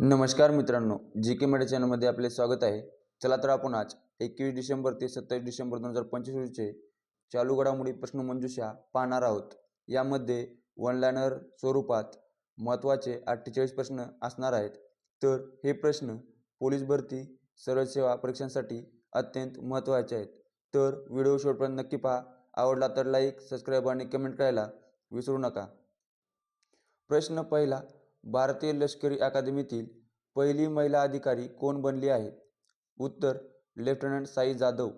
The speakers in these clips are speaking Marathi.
नमस्कार मित्रांनो जी के मीडिया चॅनलमध्ये आपले स्वागत आहे. चला तर आपण आज एकवीस डिसेंबर ते सत्तावीस डिसेंबर दोन हजार पंचवीस रोजीचे चालू घडामोडी प्रश्नमंजुषा पाहणार आहोत. यामध्ये वनलायनर स्वरूपात महत्त्वाचे अठ्ठेचाळीस प्रश्न असणार आहेत. तर हे प्रश्न पोलीस भरती सरळ सेवा परीक्षांसाठी अत्यंत महत्त्वाचे आहेत. तर व्हिडिओ शेवटपर्यंत नक्की पहा. आवडला तर लाईक सबस्क्राईब आणि कमेंट करायला विसरू नका. प्रश्न पहिला भारतीय लष्करी अकादमीतील पहिली महिला अधिकारी कोण बनली आहे? उत्तर लेफ्टनंट साई जाधव.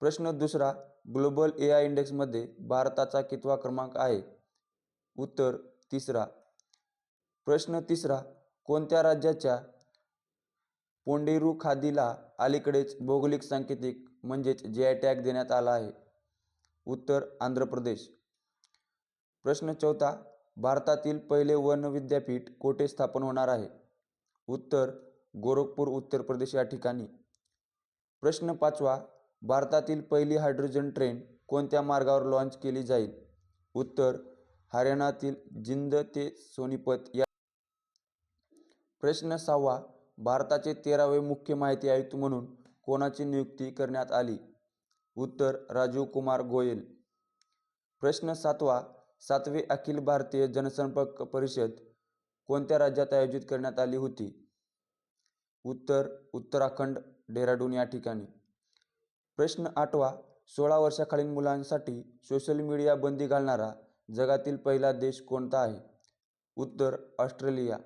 प्रश्न दुसरा ग्लोबल ए आय इंडेक्समध्ये भारताचा कितवा क्रमांक आहे? उत्तर तिसरा. प्रश्न तिसरा कोणत्या राज्याच्या पोंडेरू खादीला अलीकडेच भौगोलिक सांकेतिक म्हणजेच जे आय टॅग देण्यात आला आहे? उत्तर आंध्र प्रदेश. प्रश्न चौथा भारतातील पहिले वन विद्यापीठ कोठे स्थापन होणार आहे? उत्तर गोरखपूर उत्तर प्रदेश या ठिकाणी. प्रश्न पाचवा भारतातील पहिली हायड्रोजन ट्रेन कोणत्या मार्गावर लॉन्च केली जाईल? उत्तर हरियाणातील जिंद ते सोनीपत या प्रश्न सहावा भारताचे तेरावे मुख्य माहिती आयुक्त म्हणून कोणाची नियुक्ती करण्यात आली? उत्तर राजीव कुमार गोयल. प्रश्न सातवा सातवे अखिल भारतीय जनसंपर्क परिषद कोणत्या राज्यात आयोजित करण्यात आली होती? उत्तर उत्तराखंड डेहराडून या ठिकाणी. प्रश्न आठवा सोळा वर्षाखालील मुलांसाठी सोशल मीडिया बंदी घालणारा जगातील पहिला देश कोणता आहे? उत्तर ऑस्ट्रेलिया.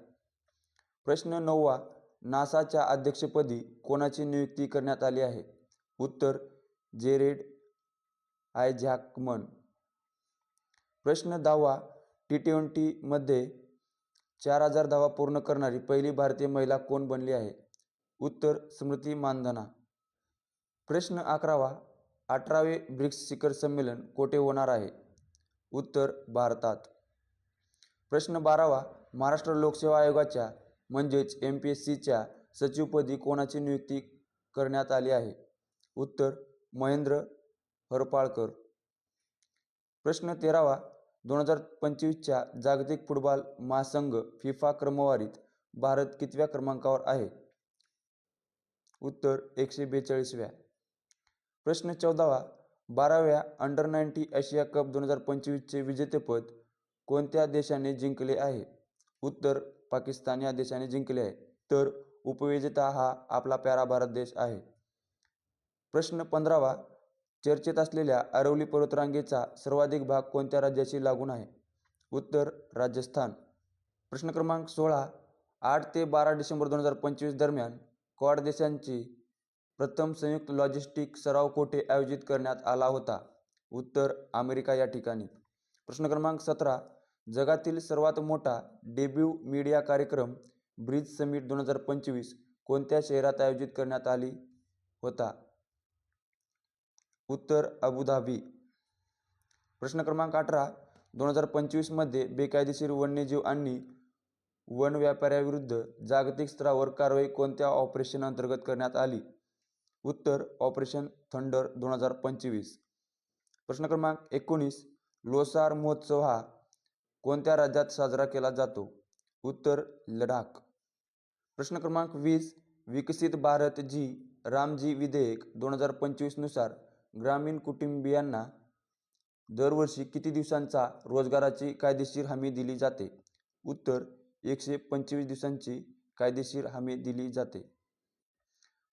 प्रश्न नववा नासाच्या अध्यक्षपदी कोणाची नियुक्ती करण्यात आली आहे? उत्तर जेरेड आयझॅकमन. प्रश्न दावा टी ट्वेंटीमध्ये चार हजार धावा पूर्ण करणारी पहिली भारतीय महिला कोण बनली आहे? उत्तर स्मृती मानधना. प्रश्न अकरावा अठरावे ब्रिक्स शिखर संमेलन कोठे होणार आहे? उत्तर भारतात. प्रश्न बारावा महाराष्ट्र लोकसेवा आयोगाच्या म्हणजेच एम पी एस सीच्या सचिवपदी कोणाची नियुक्ती करण्यात आली आहे? उत्तर महेंद्र हरपाळकर. प्रश्न तेरावा दोन हजार पंचवीसच्या जागतिक फुटबॉल महासंघ फिफा क्रमवारीत भारत कितव्या क्रमांकावर आहे? उत्तर एकशे बेचाळीसव्या. प्रश्न चौदावा बाराव्या अंडर नाईन्टी आशिया कप दोन हजार पंचवीसचे विजेतेपद कोणत्या देशाने जिंकले आहे? उत्तर पाकिस्तान या देशाने जिंकले आहे. तर उपविजेता हा आपला प्यारा भारत देश आहे. प्रश्न पंधरावा चर्चेत असलेल्या अरवली पर्वतरांगेचा सर्वाधिक भाग कोणत्या राज्याशी लागून आहे? उत्तर राजस्थान. प्रश्न क्रमांक सोळा. आठ ते बारा डिसेंबर दोन हजार पंचवीस दरम्यान क्वाड देशांची प्रथम संयुक्त लॉजिस्टिक सराव कोठे आयोजित करण्यात आला होता? उत्तर अमेरिका या ठिकाणी. प्रश्न क्रमांक सतरा. जगातील सर्वात मोठा डेब्यू मीडिया कार्यक्रम ब्रिज समिट दोन हजार पंचवीस कोणत्या शहरात आयोजित करण्यात आली होता? उत्तर अबुधाबी प्रश्न क्रमांक अठरा. दोन हजार पंचवीसमध्ये बेकायदेशीर वन्यजीव आणि वन व्यापाऱ्याविरुद्ध जागतिक स्तरावर कारवाई कोणत्या ऑपरेशन अंतर्गत करण्यात आली? उत्तर ऑपरेशन थंडर दोन हजार पंचवीस. प्रश्न क्रमांक एकोणीस. लोसार महोत्सव हा कोणत्या राज्यात साजरा केला जातो? उत्तर लडाख. प्रश्न क्रमांक वीस. विकसित भारत जी रामजी विधेयक दोन हजार पंचवीसनुसार ग्रामीण कुटुंबियांना दरवर्षी किती दिवसांचा रोजगाराची कायदेशीर हमी दिली जाते? उत्तर एकशे पंचवीस दिवसांची कायदेशीर हमी दिली जाते.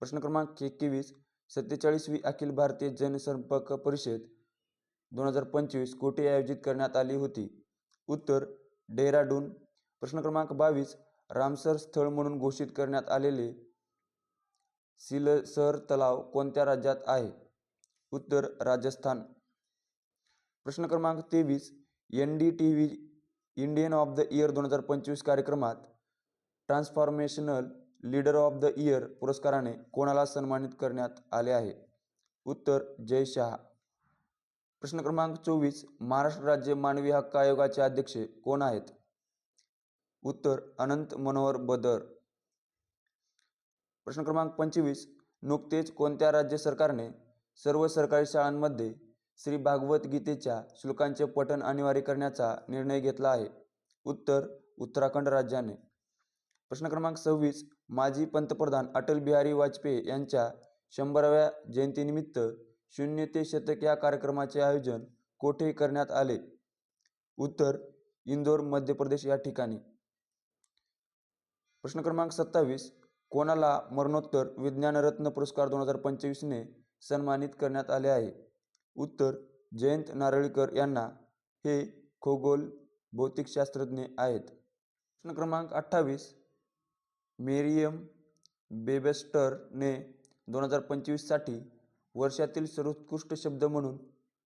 प्रश्न क्रमांक एकवीस सत्तेचाळीसवी अखिल भारतीय जनसंपर्क परिषद दोन हजार पंचवीस कोठे आयोजित करण्यात आली होती? उत्तर डेहराडून. प्रश्न क्रमांक बावीस रामसर स्थळ म्हणून घोषित करण्यात आलेले सिलसर तलाव कोणत्या राज्यात आहे? उत्तर राजस्थान. प्रश्न क्रमांक तेवीस. N D T V Indian of the year दोन हजार पंचवीस कार्यक्रमात transformational leader of the year पुरस्काराने कोणाला सन्मानित करण्यात आले आहे? उत्तर जय शहा. प्रश्न क्रमांक चोवीस. महाराष्ट्र राज्य मानवी हक्क आयोगाचे अध्यक्ष कोण आहेत? उत्तर अनंत मनोहर बदर. प्रश्न क्रमांक पंचवीस. नुकतेच कोणत्या राज्य सरकारने सर्व सरकारी शाळांमध्ये श्री भागवत गीतेच्या श्लोकांचे पठण अनिवार्य करण्याचा निर्णय घेतला आहे. उत्तर उत्तराखंड राज्याने. प्रश्न क्रमांक सव्वीस माजी पंतप्रधान अटल बिहारी वाजपेयी यांच्या शंभराव्या जयंतीनिमित्त शून्य ते शतक या कार्यक्रमाचे आयोजन कोठे करण्यात आले? उत्तर इंदोर मध्य प्रदेश या ठिकाणी. प्रश्न क्रमांक सत्तावीस कोणाला मरणोत्तर विज्ञानरत्न पुरस्कार दोन हजार पंचवीसने सन्मानित करण्यात आले आहे. उत्तर जयंत नारळीकर यांना हे खगोल भौतिकशास्त्रज्ञ आहेत. प्रश्न क्रमांक अठ्ठावीस मेरियम बेबेस्टरने दोन हजार पंचवीससाठी वर्षातील सर्वोत्कृष्ट शब्द म्हणून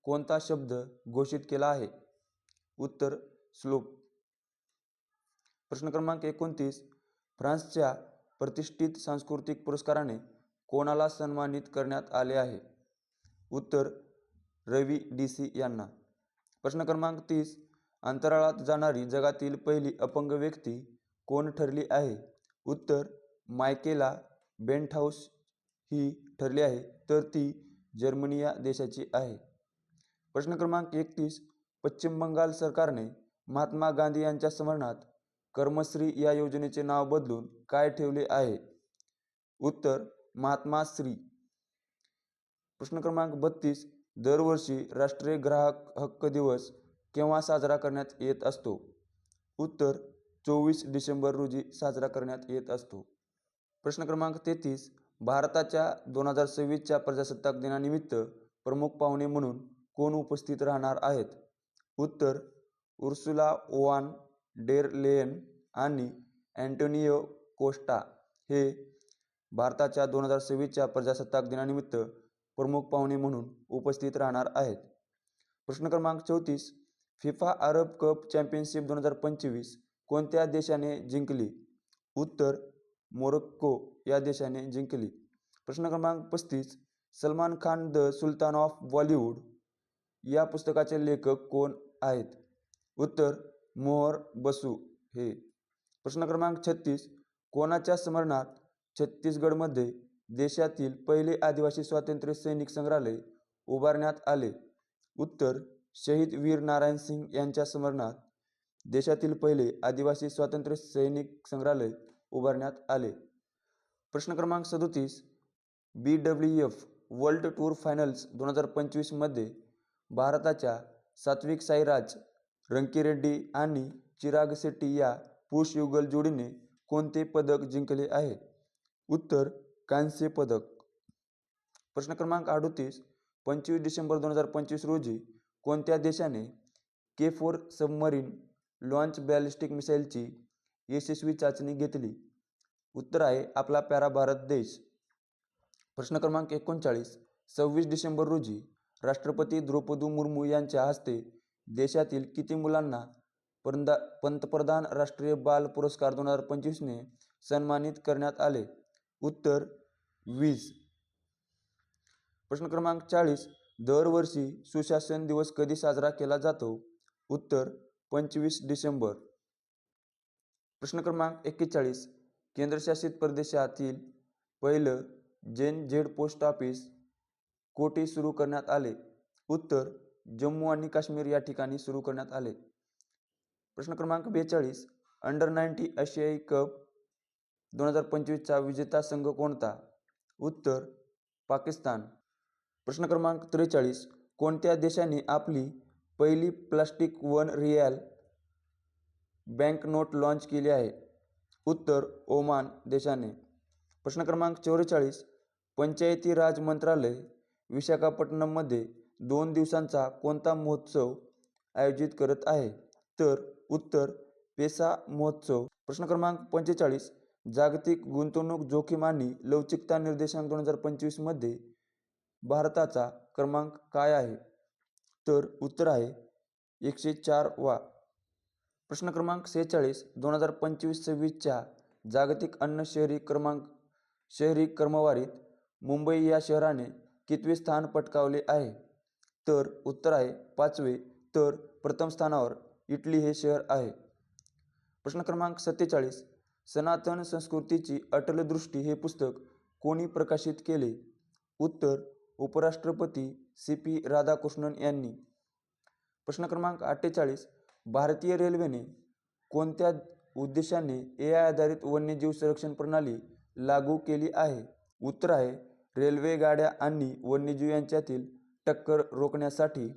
कोणता शब्द घोषित केला आहे? उत्तर स्लोप. प्रश्न क्रमांक एकोणतीस फ्रान्सच्या प्रतिष्ठित सांस्कृतिक पुरस्काराने कोणाला सन्मानित करण्यात आले आहे? उत्तर रवी डी सी यांना. प्रश्न क्रमांक तीस. अंतराळात जाणारी जगातील पहिली अपंग व्यक्ती कोण ठरली आहे? उत्तर मायकेला बेंटहाऊस ही ठरली आहे तर ती जर्मनी या देशाची आहे. प्रश्न क्रमांक एकतीस. पश्चिम बंगाल सरकारने महात्मा गांधी यांच्या स्मरणात कर्मश्री या योजनेचे नाव बदलून काय ठेवले आहे? उत्तर महात्मा श्री. प्रश्न क्रमांक बत्तीस. दरवर्षी राष्ट्रीय ग्राहक हक्क दिवस केव्हा साजरा करण्यात येत असतो? उत्तर चोवीस डिसेंबर रोजी साजरा करण्यात येत असतो. प्रश्न क्रमांक तेहतीस. भारताच्या दोन हजार सव्वीसच्या प्रजासत्ताक दिनानिमित्त प्रमुख पाहुणे म्हणून कोण उपस्थित राहणार आहेत? उत्तर उर्सुला ओवान डेर लेन आणि अँटोनियो कोस्टा. हे भारताच्या दोन हजार सव्वीसच्या प्रजासत्ताक दिनानिमित्त प्रमुख पाहुणे म्हणून उपस्थित राहणार आहेत. प्रश्न क्रमांक चौतीस फिफा अरब कप चॅम्पियनशिप दोन हजार पंचवीस कोणत्या देशाने जिंकली? उत्तर मोरक्को या देशाने जिंकली. प्रश्न क्रमांक पस्तीस Salman Khan the sultan of Bollywood या पुस्तकाचे लेखक कोण आहेत? उत्तर मोहर बसू हे. प्रश्न क्रमांक छत्तीस कोणाच्या स्मरणात छत्तीसगडमध्ये देशातील पहिले आदिवासी स्वातंत्र्य सैनिक संग्रहालय उभारण्यात आले. उत्तर शहीद वीर नारायण सिंग यांच्या स्मरणात देशातील पहिले आदिवासी स्वातंत्र्य सैनिक संग्रहालय उभारण्यात आले. प्रश्न क्रमांक सदोतीस B W F world tour finals दोन हजार पंचवीसमध्ये भारताच्या सात्विक साईराज रंकीरेड्डी आणि चिराग शेट्टी या पुरुष युगल जोडीने कोणते पदक जिंकले आहे? उत्तर कांस्य पदक. प्रश्न क्रमांक अडोतीस पंचवीस डिसेंबर दोन हजार पंचवीस रोजी कोणत्या देशाने K four submarine launch ballistic मिसाईलची यशस्वी चाचणी घेतली? उत्तर आहे आपला प्यारा भारत देश. प्रश्न क्रमांक एकोणचाळीस सव्वीस डिसेंबर रोजी राष्ट्रपती द्रौपदी मुर्मू यांच्या हस्ते देशातील किती मुलांना पंदा पंतप्रधान राष्ट्रीय बाल पुरस्कार दोन हजार पंचवीसने सन्मानित करण्यात आले? उत्तर वीस. प्रश्न क्रमांक चाळीस. दरवर्षी सुशासन दिवस कधी साजरा केला जातो? उत्तर पंचवीस डिसेंबर. प्रश्न क्रमांक एक्केचाळीस. केंद्रशासित प्रदेशातील पहिलं जेन झेड पोस्ट ऑफिस कोठे सुरू करण्यात आले? उत्तर जम्मू आणि काश्मीर या ठिकाणी सुरू करण्यात आले. प्रश्न क्रमांक बेचाळीस. अंडर नाईन्टी आशियाई कप दोन हजार पंचवीसचा विजेता संघ कोणता? उत्तर पाकिस्तान. प्रश्न क्रमांक त्रेचाळीस. कोणत्या देशाने आपली पहिली plastic one riyal bank note launch केली आहे? उत्तर ओमान देशाने. प्रश्न क्रमांक चौवेचाळीस. पंचायती राज मंत्रालय विशाखापट्टणममध्ये दोन दिवसांचा कोणता महोत्सव आयोजित करत आहे? तर उत्तर पेसा महोत्सव. प्रश्न क्रमांक पंचेचाळीस. जागतिक गुंतवणूक जोखीम आणि लवचिकता निर्देशांक दोन हजार पंचवीसमध्ये भारताचा क्रमांक काय आहे? तर उत्तर आहे एकशे चार वा. प्रश्न क्रमांक सेहेचाळीस दोन हजार पंचवीस सव्वीसच्या जागतिक अन्न शहरी क्रमांक शहरी क्रमवारीत मुंबई या शहराने कितवे स्थान पटकावले आहे? तर उत्तर आहे पाचवे तर प्रथम स्थानावर इटली हे शहर आहे. प्रश्न क्रमांक सत्तेचाळीस सनातन संस्कृतीची अटल दृष्टी हे पुस्तक कोणी प्रकाशित केले? उत्तर उपराष्ट्रपती सी पी राधाकृष्णन यांनी. प्रश्न क्रमांक अठ्ठेचाळीस भारतीय रेल्वेने कोणत्या उद्देशाने ए आय आधारित वन्यजीव संरक्षण प्रणाली लागू केली आहे? उत्तर आहे रेल्वे गाड्या आणि वन्यजीव यांच्यातील टक्कर रोखण्यासाठी.